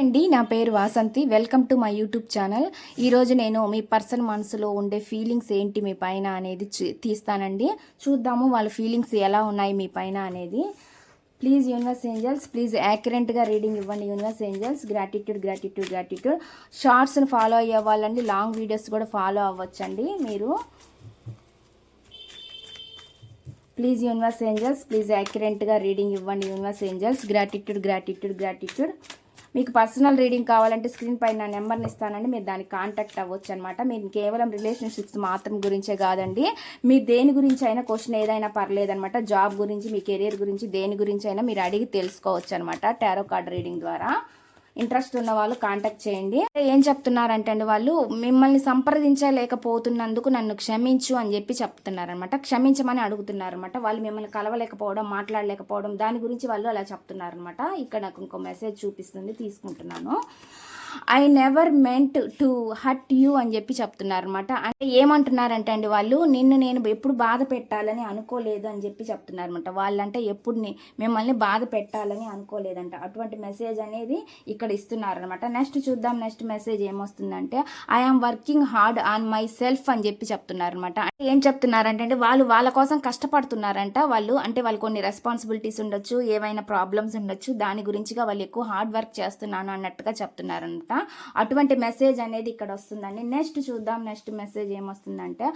అండి నా పేరు Vasanthi. Welcome to my YouTube channel. ఈరోజు నేను మీ పర్సన్ మనసులో ఉండే ఫీలింగ్స్ ఏంటి మీ పైన అనేది తీస్తానండి. చూద్దాము వాళ్ళ ఫీలింగ్స్ ఎలా ఉన్నాయి మీ పైన అనేది. ప్లీజ్ యూనివర్స్ ఏంజల్స్ ప్లీజ్ యాక్యురెంట్గా రీడింగ్ ఇవ్వండి universe angels. Gratitude gratitude gratitude. షార్ట్స్ని follow అయ్యే వాళ్ళండి లాంగ్ వీడియోస్ కూడా ఫాలో అవ్వచ్చండి మీరు. ప్లీజ్ యూనివర్స్ ఏంజల్స్ ప్లీజ్ యాక్యురెంట్గా రీడింగ్ ఇవ్వండి universe angels. Gratitude gratitude gratitude. మీకు పర్సనల్ రీడింగ్ కావాలంటే స్క్రీన్ పైన నా నెంబర్ని ఇస్తానండి. మీరు దానికి కాంటాక్ట్ అవ్వచ్చు అనమాట మీరు కేవలం రిలేషన్షిప్స్ మాత్రం గురించే కాదండి. మీ దేని గురించి అయినా క్వశ్చన్ ఏదైనా పర్లేదనమాట జాబ్ గురించి మీ కెరీర్ గురించి దేని గురించి అయినా మీరు అడిగి తెలుసుకోవచ్చు అనమాట టారో కార్డ్ రీడింగ్ ద్వారా. ఇంట్రెస్ట్ ఉన్న వాళ్ళు కాంటాక్ట్ చేయండి. ఏం చెప్తున్నారంటే అండి వాళ్ళు మిమ్మల్ని సంప్రదించలేకపోతున్నందుకు నన్ను క్షమించు అని చెప్పి చెప్తున్నారనమాట క్షమించమని అడుగుతున్నారనమాట వాళ్ళు మిమ్మల్ని కలవలేకపోవడం మాట్లాడలేకపోవడం దాని గురించి వాళ్ళు అలా చెప్తున్నారనమాట ఇక్కడ నాకు ఇంకో మెసేజ్ చూపిస్తుంది తీసుకుంటున్నాను. I never meant to hurt you అని చెప్పి చెప్తున్నారు అనమాట అంటే ఏమంటున్నారంటే అండి వాళ్ళు నిన్ను నేను ఎప్పుడు బాధ పెట్టాలని అనుకోలేదు అని చెప్పి చెప్తున్నారు అనమాట వాళ్ళంటే ఎప్పుడు మిమ్మల్ని బాధ పెట్టాలని అనుకోలేదంట. అటువంటి మెసేజ్ అనేది ఇక్కడ ఇస్తున్నారనమాట నెక్స్ట్ చూద్దాం నెక్స్ట్ మెసేజ్ ఏమొస్తుందంటే I am working hard on myself అని చెప్పి చెప్తున్నారు అనమాట అంటే ఏం చెప్తున్నారంటే అంటే వాళ్ళు వాళ్ళ కోసం కష్టపడుతున్నారంట వాళ్ళు. అంటే వాళ్ళు కొన్ని రెస్పాన్సిబిలిటీస్ ఉండొచ్చు ఏవైనా ప్రాబ్లమ్స్ ఉండొచ్చు. దాని గురించిగా వాళ్ళు ఎక్కువ హార్డ్ వర్క్ చేస్తున్నాను అన్నట్టుగా అనమాట అటువంటి మెసేజ్ అనేది ఇక్కడ వస్తుందండి. నెక్స్ట్ చూద్దాం. నెక్స్ట్ మెసేజ్ ఏమొస్తుందంటే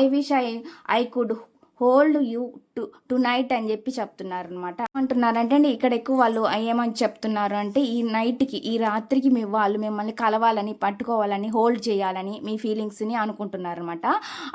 I wish I I could hold you to tonight అని చెప్పి చెప్తున్నారు అనమాట అంటున్నారంటే అండి ఇక్కడ ఎక్కువ వాళ్ళు ఏమని చెప్తున్నారు అంటే ఈ నైట్కి ఈ రాత్రికి మీ వాళ్ళు మిమ్మల్ని కలవాలని పట్టుకోవాలని హోల్డ్ చేయాలని మీ ఫీలింగ్స్ని అనుకుంటున్నారు అనమాట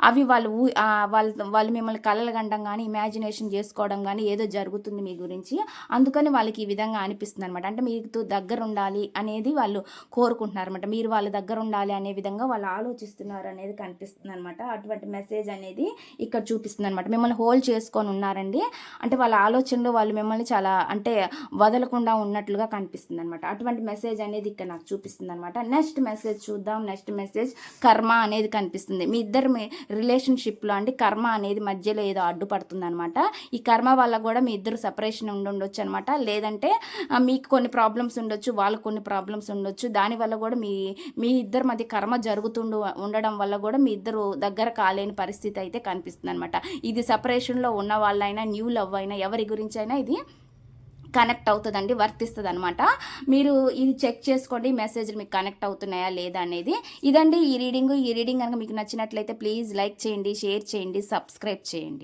అవి వాళ్ళు వాళ్ళ వాళ్ళు వాళ్ళు మిమ్మల్ని కలలగండం కానీ ఇమాజినేషన్ చేసుకోవడం కానీ ఏదో జరుగుతుంది మీ గురించి. అందుకని వాళ్ళకి ఈ విధంగా అనిపిస్తుంది అనమాట అంటే మీకు దగ్గర ఉండాలి అనేది వాళ్ళు కోరుకుంటున్నారు అనమాట మీరు వాళ్ళ దగ్గర ఉండాలి అనే విధంగా వాళ్ళు ఆలోచిస్తున్నారు అనేది కనిపిస్తుంది అనమాట అటువంటి మెసేజ్ అనేది ఇక్కడ చూపిస్తుంది అనమాట మిమ్మల్ని హోల్డ్ చేసుకొని ఉన్నారండి. అంటే వాళ్ళ ఆలోచనలు వాళ్ళు మిమ్మల్ని చాలా అంటే వదలకుండా ఉన్నట్లుగా కనిపిస్తుంది అనమాట అటువంటి మెసేజ్ అనేది ఇక్కడ నాకు చూపిస్తుంది అనమాట నెక్స్ట్ మెసేజ్ చూద్దాం. నెక్స్ట్ మెసేజ్ కర్మ అనేది కనిపిస్తుంది. మీ ఇద్దరు మీ రిలేషన్షిప్లో అండి కర్మ అనేది మధ్యలో ఏదో అడ్డుపడుతుంది అనమాట ఈ కర్మ వల్ల కూడా మీ ఇద్దరు సపరేషన్ ఉండొచ్చు అనమాట లేదంటే మీకు కొన్ని ప్రాబ్లమ్స్ ఉండొచ్చు వాళ్ళకు కొన్ని ప్రాబ్లమ్స్ ఉండొచ్చు. దానివల్ల కూడా మీ మీ ఇద్దరి మధ్య కర్మ జరుగుతుండు ఉండడం వల్ల కూడా మీ ఇద్దరు దగ్గర కాలేని పరిస్థితి అయితే కనిపిస్తుంది అనమాట ఇది సపరేషన్లో ఉన్న వాళ్ళైనా న్యూ లవ్ అయినా ఎవరి గురించి అయినా ఇది కనెక్ట్ అవుతుందండి వర్తిస్తుంది అనమాట మీరు ఇది చెక్ చేసుకోండి మెసేజ్లు మీకు కనెక్ట్ అవుతున్నాయా లేదా అనేది. ఇదండి ఈ రీడింగ్. ఈ రీడింగ్ కనుక మీకు నచ్చినట్లయితే ప్లీజ్ లైక్ చేయండి షేర్ చేయండి సబ్స్క్రైబ్ చేయండి.